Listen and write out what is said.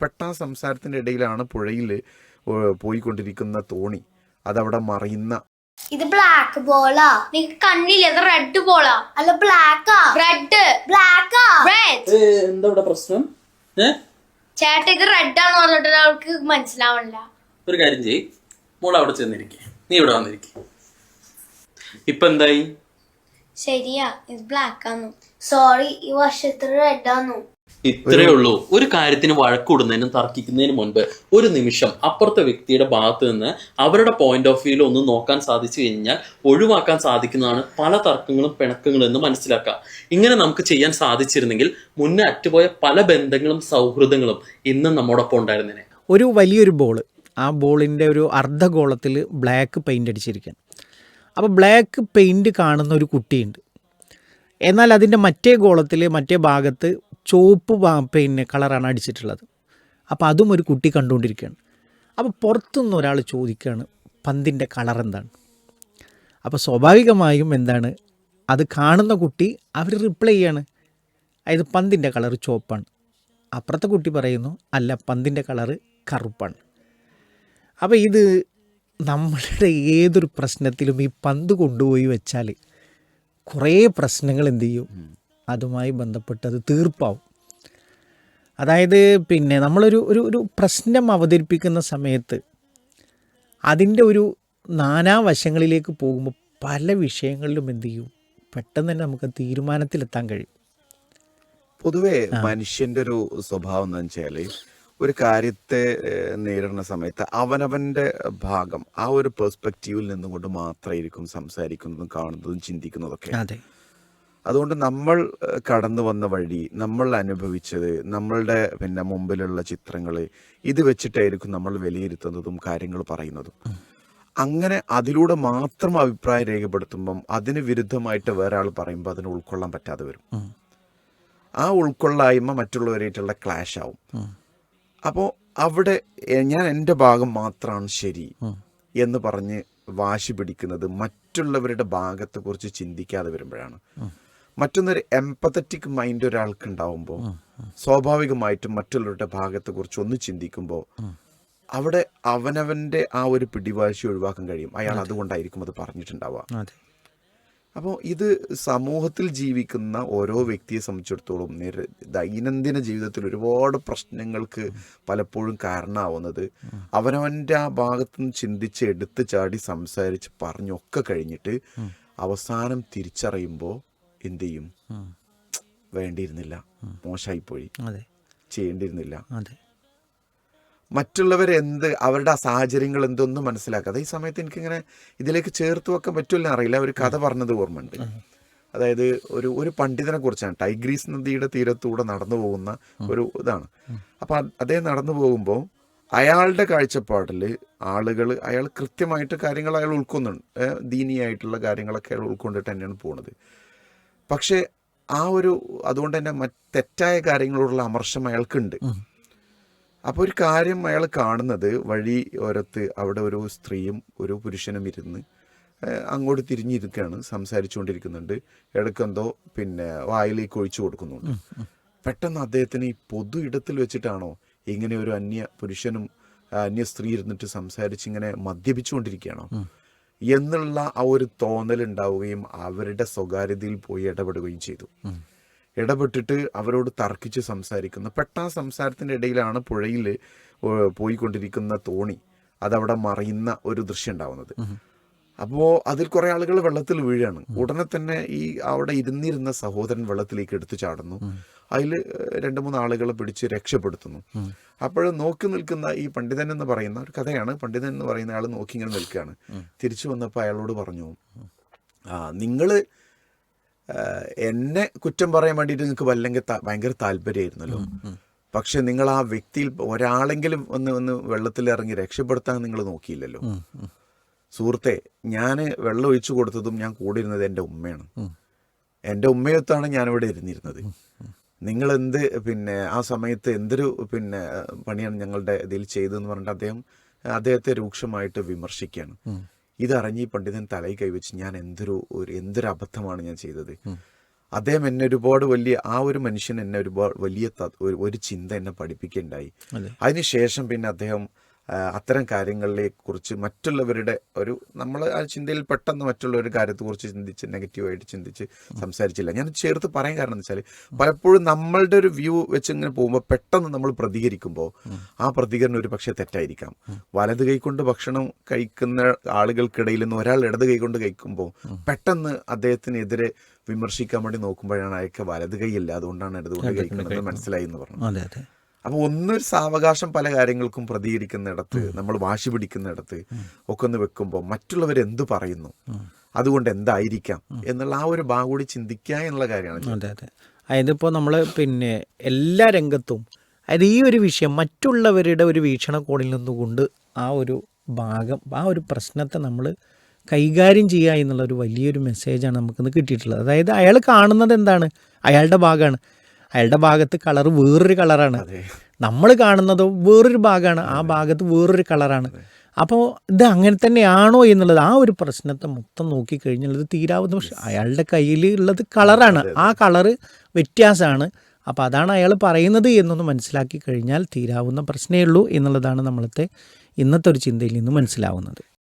പെട്ട സംസാരത്തിന്റെ ഇടയിലാണ് പുഴയിൽ പോയിക്കൊണ്ടിരിക്കുന്ന തോണി. അതവിടെ മറിയുന്ന. ഇത് ബ്ലാക്ക് ബോളാ നിനക്ക് കണ്ണില്ല? ഇത് റെഡ് ബോളാ അല്ല ബ്ലാക്കാ റെഡ് ബ്ലാക്കാ റെഡ് എന്താ ഇവിടെ പ്രശ്നം? ചേട്ട ചേട്ടാ ഇത് റെഡ് ആണെന്ന് പറഞ്ഞിട്ട് അവൾക്ക് മനസ്സിലാവണില്ല. ഒരു കാര്യം ചെയ് മോൾ അവിടെ ചെന്നിരിക്കെ. നീ ഇവിടെ വന്നിരിക്കെ. ഇപ്പൊ എന്തായി? ശരിയാ ഇത് ബ്ലാക്ക് ആന്നു. സോറി ഈ വർഷത്തിൽ റെഡ് ആന്നു. ഇത്രേ ഉള്ളൂ. ഒരു കാര്യത്തിന് വഴക്കൂടുന്നതിനും തർക്കിക്കുന്നതിന് മുൻപ് ഒരു നിമിഷം അപ്പുറത്തെ വ്യക്തിയുടെ ഭാഗത്ത് നിന്ന് അവരുടെ പോയിന്റ് ഓഫ് വ്യൂവിൽ ഒന്ന് നോക്കാൻ സാധിച്ചു കഴിഞ്ഞാൽ ഒഴിവാക്കാൻ സാധിക്കുന്നതാണ് പല തർക്കങ്ങളും പിണക്കങ്ങളും എന്ന് മനസ്സിലാക്കാം ഇങ്ങനെ നമുക്ക് ചെയ്യാൻ സാധിച്ചിരുന്നെങ്കിൽ മുന്നേ അറ്റുപോയ പല ബന്ധങ്ങളും സൗഹൃദങ്ങളും ഇന്നും നമ്മോടൊപ്പം ഉണ്ടായിരുന്നേനെ. ഒരു വലിയൊരു ബോൾ ആ ബോളിന്റെ ഒരു അർദ്ധഗോളത്തിൽ ബ്ലാക്ക് പെയിന്റ് അടിച്ചിരിക്കുകയാണ്. അപ്പോൾ ബ്ലാക്ക് പെയിന്റ് കാണുന്ന ഒരു കുട്ടിയുണ്ട്. എന്നാൽ അതിന്റെ മറ്റേ ഗോളത്തിൽ മറ്റേ ഭാഗത്ത് ചുവപ്പ് പിന്നെ കളറാണ് അടിച്ചിട്ടുള്ളത്. അപ്പോൾ അതും ഒരു കുട്ടി കണ്ടുകൊണ്ടിരിക്കുകയാണ്. അപ്പോൾ പുറത്തുനിന്ന് ഒരാൾ ചോദിക്കുകയാണ് പന്തിന്റെ കളർ എന്താണ്? അപ്പോൾ സ്വാഭാവികമായും എന്താണ് അത് കാണുന്ന കുട്ടി അവർ റിപ്ലൈ ചെയ്യാണ് അതായത് പന്തിന്റെ കളർ ചുവപ്പാണ്. അപ്പുറത്തെ കുട്ടി പറയുന്നു അല്ല പന്തിന്റെ കളറ് കറുപ്പാണ്. അപ്പോൾ ഇത് നമ്മളുടെ ഏതൊരു പ്രശ്നത്തിലും ഈ പന്ത് കൊണ്ടുപോയി വെച്ചാൽ കുറേ പ്രശ്നങ്ങൾ എന്തു ചെയ്യും? അതുമായി ബന്ധപ്പെട്ട് അത് തീർപ്പാവും. അതായത് പിന്നെ നമ്മളൊരു ഒരു ഒരു പ്രശ്നം അവതരിപ്പിക്കുന്ന സമയത്ത് അതിന്റെ ഒരു നാനാവശങ്ങളിലേക്ക് പോകുമ്പോൾ പല വിഷയങ്ങളിലും എന്ത് ചെയ്യും? പെട്ടെന്ന് തന്നെ നമുക്ക് തീരുമാനത്തിലെത്താൻ കഴിയും. പൊതുവെ മനുഷ്യന്റെ ഒരു സ്വഭാവം എന്ന് വെച്ചാൽ ഒരു കാര്യത്തെ നേരിടുന്ന സമയത്ത് അവനവന്റെ ഭാഗം ആ ഒരു പെർസ്പെക്റ്റീവിൽ നിന്നുകൊണ്ട് മാത്രമായിരിക്കും സംസാരിക്കുന്നതും കാണുന്നതും ചിന്തിക്കുന്നതൊക്കെ. അതുകൊണ്ട് നമ്മൾ കടന്നു വന്ന വഴി നമ്മൾ അനുഭവിച്ചത് നമ്മളുടെ പിന്നെ മുമ്പിലുള്ള ചിത്രങ്ങൾ ഇത് വെച്ചിട്ടായിരിക്കും നമ്മൾ വിലയിരുത്തുന്നതും കാര്യങ്ങൾ പറയുന്നതും. അങ്ങനെ അതിലൂടെ മാത്രം അഭിപ്രായം രേഖപ്പെടുത്തുമ്പം അതിന് വിരുദ്ധമായിട്ട് വേറെ ആൾ പറയുമ്പോൾ അതിന് ഉൾക്കൊള്ളാൻ പറ്റാതെ വരും. ആ ഉൾക്കൊള്ളായ്മ മറ്റുള്ളവരായിട്ടുള്ള ക്ലാഷ് ആവും. അപ്പോൾ അവിടെ ഞാൻ എന്റെ ഭാഗം മാത്രമാണ് ശരി എന്ന് പറഞ്ഞ് വാശി പിടിക്കുന്നത് മറ്റുള്ളവരുടെ ഭാഗത്തെക്കുറിച്ച് ചിന്തിക്കാതെ വരുമ്പോഴാണ്. മറ്റൊന്നൊരു എംപത്തറ്റിക് മൈൻഡ് ഒരാൾക്ക് ഉണ്ടാവുമ്പോൾ സ്വാഭാവികമായിട്ടും മറ്റുള്ളവരുടെ ഭാഗത്തെക്കുറിച്ച് ഒന്ന് ചിന്തിക്കുമ്പോൾ അവിടെ അവനവന്റെ ആ ഒരു പിടിവാശി ഒഴിവാക്കാൻ കഴിയും. അയാൾ അതുകൊണ്ടായിരിക്കും അത് പറഞ്ഞിട്ടുണ്ടാവുക. അപ്പോൾ ഇത് സമൂഹത്തിൽ ജീവിക്കുന്ന ഓരോ വ്യക്തിയെ സംബന്ധിച്ചിടത്തോളം നേരെ ദൈനംദിന ജീവിതത്തിൽ ഒരുപാട് പ്രശ്നങ്ങൾക്ക് പലപ്പോഴും കാരണമാവുന്നത് അവനവന്റെ ആ ഭാഗത്തു നിന്ന് ചിന്തിച്ച് എടുത്ത് ചാടി സംസാരിച്ച് പറഞ്ഞൊക്കെ കഴിഞ്ഞിട്ട് അവസാനം തിരിച്ചറിയുമ്പോൾ എന്ത് ചെയ്യും. വേണ്ടിയിരുന്നില്ല മോശമായിപ്പോയി ചെയ്യേണ്ടിയിരുന്നില്ല. മറ്റുള്ളവർ എന്ത് അവരുടെ ആ സാഹചര്യങ്ങൾ എന്തൊന്നും മനസ്സിലാക്കാതെ. ഈ സമയത്ത് എനിക്കിങ്ങനെ ഇതിലേക്ക് ചേർത്ത് വെക്കാൻ പറ്റില്ല അറിയില്ല. ഒരു കഥ പറഞ്ഞത് ഓർമ്മയുണ്ട്. അതായത് ഒരു ഒരു പണ്ഡിതനെ കുറിച്ചാണ്. ടൈഗ്രീസ് നദിയുടെ തീരത്തൂടെ നടന്നു പോകുന്ന ഒരു ഇതാണ്. അപ്പൊ അതേ അദ്ദേഹം നടന്നു പോകുമ്പോൾ അയാളുടെ കാഴ്ചപ്പാടിൽ ആളുകൾ അയാൾ കൃത്യമായിട്ട് കാര്യങ്ങൾ അയാൾ ഉൾക്കൊന്നുണ്ട് ദീനിയായിട്ടുള്ള കാര്യങ്ങളൊക്കെ അയാൾ ഉൾക്കൊണ്ടിട്ട് തന്നെയാണ് പോകുന്നത് പക്ഷേ ആ ഒരു അതുകൊണ്ട് തന്നെ മറ്റ് തെറ്റായ കാര്യങ്ങളോടുള്ള അമർഷം അയാൾക്കുണ്ട്. അപ്പോൾ ഒരു കാര്യം അയാൾ കാണുന്നത് വഴി ഓരത്ത് അവിടെ ഒരു സ്ത്രീയും ഒരു പുരുഷനും ഇരുന്ന് അങ്ങോട്ട് തിരിഞ്ഞിരിക്കുകയാണ് സംസാരിച്ചുകൊണ്ടിരിക്കുന്നുണ്ട്. ഇടയ്ക്കെന്തോ പിന്നെ വായിലേക്ക് ഒഴിച്ചു കൊടുക്കുന്നുണ്ട്. പെട്ടെന്ന് അദ്ദേഹത്തിന് ഈ പൊതു ഇടത്തിൽ വെച്ചിട്ടാണോ ഇങ്ങനെ ഒരു അന്യ പുരുഷനും അന്യ സ്ത്രീ ഇരുന്നിട്ട് സംസാരിച്ച് ഇങ്ങനെ മദ്യപിച്ചുകൊണ്ടിരിക്കുകയാണോ? എന്നുള്ള ആ ഒരു തോന്നൽ ഉണ്ടാവുകയും അവരുടെ സ്വകാര്യതയിൽ പോയി ഇടപെടുകയും ചെയ്തു. ഇടപെട്ടിട്ട് അവരോട് തർക്കിച്ച് സംസാരിക്കുന്നു. പെട്ട സംസാരത്തിന്റെ ഇടയിലാണ് പുഴയിൽ പോയിക്കൊണ്ടിരിക്കുന്ന തോണി. അതവിടെ മറിയുന്ന ഒരു ദൃശ്യം ഉണ്ടാവുന്നത്. അപ്പോൾ അതിൽ കുറെ ആളുകൾ വെള്ളത്തിൽ വീഴാണ്. ഉടനെ തന്നെ ഈ അവിടെ ഇരുന്നിരുന്ന സഹോദരൻ വെള്ളത്തിലേക്ക് എടുത്തു ചാടുന്നു. അതിൽ രണ്ട് മൂന്ന് ആളുകളെ പിടിച്ച് രക്ഷപ്പെടുത്തുന്നു. അപ്പോൾ നോക്കി നിൽക്കുന്ന ഈ പണ്ഡിതൻ എന്ന് പറയുന്ന ഒരു കഥയാണ്. പണ്ഡിതൻ എന്ന് പറയുന്ന ആൾ നോക്കി ഇങ്ങനെ നിൽക്കുകയാണ്. തിരിച്ചു വന്നപ്പോൾ അയാളോട് പറഞ്ഞു ആ നിങ്ങൾ എന്നെ കുറ്റം പറയാൻ വേണ്ടിയിട്ട് നിങ്ങൾക്ക് വല്ലെങ്കിൽ ഭയങ്കര താല്പര്യമായിരുന്നല്ലോ. പക്ഷെ നിങ്ങൾ ആ വ്യക്തിയിൽ ഒരാളെങ്കിലും ഒന്ന് ഒന്ന് വെള്ളത്തിൽ ഇറങ്ങി രക്ഷപ്പെടുത്താൻ നിങ്ങൾ നോക്കിയില്ലല്ലോ. സുഹൃത്തെ ഞാൻ വെള്ളം ഒഴിച്ചു കൊടുത്തതും ഞാൻ കൂടെ ഇരുന്നത് എന്റെ ഉമ്മയാണ്. എന്റെ ഉമ്മയൊത്താണ് ഞാനിവിടെ ഇരുന്നിരുന്നത്. നിങ്ങൾ എന്ത് പിന്നെ ആ സമയത്ത് എന്തൊരു പിന്നെ പണിയാണ് ഞങ്ങളുടെ ഇതിൽ ചെയ്തതെന്ന് പറഞ്ഞിട്ട് അദ്ദേഹം അദ്ദേഹത്തെ രൂക്ഷമായിട്ട് വിമർശിക്കുകയാണ്. ഇതറിഞ്ഞ് ഈ പണ്ഡിതൻ തലയിൽ കൈവച്ച് ഞാൻ എന്തൊരു ഒരു എന്തൊരു അബദ്ധമാണ് ഞാൻ ചെയ്തത്. അദ്ദേഹം എന്നെ ഒരുപാട് വലിയ ആ ഒരു മനുഷ്യൻ എന്നെ ഒരുപാട് വലിയ ഒരു- ചിന്ത എന്നെ പഠിപ്പിക്കുകയുണ്ടായി. അതെ. അതിനുശേഷം പിന്നെ അദ്ദേഹം അത്തരം കാര്യങ്ങളെ കുറിച്ച് മറ്റുള്ളവരുടെ ഒരു നമ്മൾ ആ ചിന്തയിൽ പെട്ടെന്ന് മറ്റുള്ള ഒരു കാര്യത്തെക്കുറിച്ച് ചിന്തിച്ച് നെഗറ്റീവായിട്ട് ചിന്തിച്ച് സംസാരിച്ചില്ല. ഞാൻ ചേർത്ത് പറയാൻ കാരണം എന്ന് വെച്ചാൽ പലപ്പോഴും നമ്മളുടെ ഒരു വ്യൂ വെച്ച് ഇങ്ങനെ പോകുമ്പോൾ പെട്ടെന്ന് നമ്മൾ പ്രതികരിക്കുമ്പോൾ ആ പ്രതികരണം ഒരു പക്ഷേ തെറ്റായിരിക്കാം. വലത് കൈകൊണ്ട് ഭക്ഷണം കഴിക്കുന്ന ആളുകൾക്കിടയിൽ നിന്ന് ഒരാൾ ഇടത് കൈ കൊണ്ട് കഴിക്കുമ്പോൾ പെട്ടെന്ന് അദ്ദേഹത്തിനെതിരെ വിമർശിക്കാൻ വേണ്ടി നോക്കുമ്പോഴാണ് അയാൾക്ക് വലത് കൈയില്ല അതുകൊണ്ടാണ് ഇടതുകൊണ്ട് കഴിക്കുന്നത് മനസ്സിലായി എന്ന് പറഞ്ഞു അപ്പോൾ ഒന്നൊരു സാവകാശം പല കാര്യങ്ങൾക്കും പ്രതികരിക്കുന്നിടത്ത് നമ്മൾ വാശി പിടിക്കുന്നിടത്ത് ഒക്കെ ഒന്ന് വെക്കുമ്പോൾ മറ്റുള്ളവർ എന്ത് പറയുന്നു? അതുകൊണ്ട് എന്തായിരിക്കാം? എന്നുള്ള ആ ഒരു ഭാഗം കൂടി ചിന്തിക്കുക എന്നുള്ള കാര്യമാണ് അതെ അതെ. അതായത് ഇപ്പോൾ നമ്മൾ പിന്നെ എല്ലാ രംഗത്തും അതായത് ഈ ഒരു വിഷയം മറ്റുള്ളവരുടെ ഒരു വീക്ഷണകോണിൽ നിന്നുകൊണ്ട് ആ ഒരു ഭാഗം ആ ഒരു പ്രശ്നത്തെ നമ്മൾ കൈകാര്യം ചെയ്യുക എന്നുള്ള ഒരു വലിയൊരു മെസ്സേജാണ് നമുക്കിന്ന് കിട്ടിയിട്ടുള്ളത്. അതായത് അയാൾ കാണുന്നത് എന്താണ്? അയാളുടെ ഭാഗമാണ്. അയാളുടെ ഭാഗത്ത് കളർ വേറൊരു കളറാണ്. നമ്മൾ കാണുന്നത് വേറൊരു ഭാഗമാണ് ആ ഭാഗത്ത് വേറൊരു കളറാണ്. അപ്പോൾ ഇത് അങ്ങനെ തന്നെയാണോ എന്നുള്ളത് ആ ഒരു പ്രശ്നത്തെ മൊത്തം നോക്കിക്കഴിഞ്ഞാൽ ഇത് തീരാവുന്ന പക്ഷെ അയാളുടെ കയ്യിൽ ഉള്ളത് കളറാണ്. ആ കളറ് വ്യത്യാസമാണ്. അപ്പോൾ അതാണ് അയാൾ പറയുന്നത് എന്നൊന്ന് മനസ്സിലാക്കി കഴിഞ്ഞാൽ തീരാവുന്ന പ്രശ്നമേ ഉള്ളൂ എന്നുള്ളതാണ് നമ്മളത്തെ ഇന്നത്തെ ഒരു ചിന്തയിൽ നിന്ന് മനസ്സിലാവുന്നത്.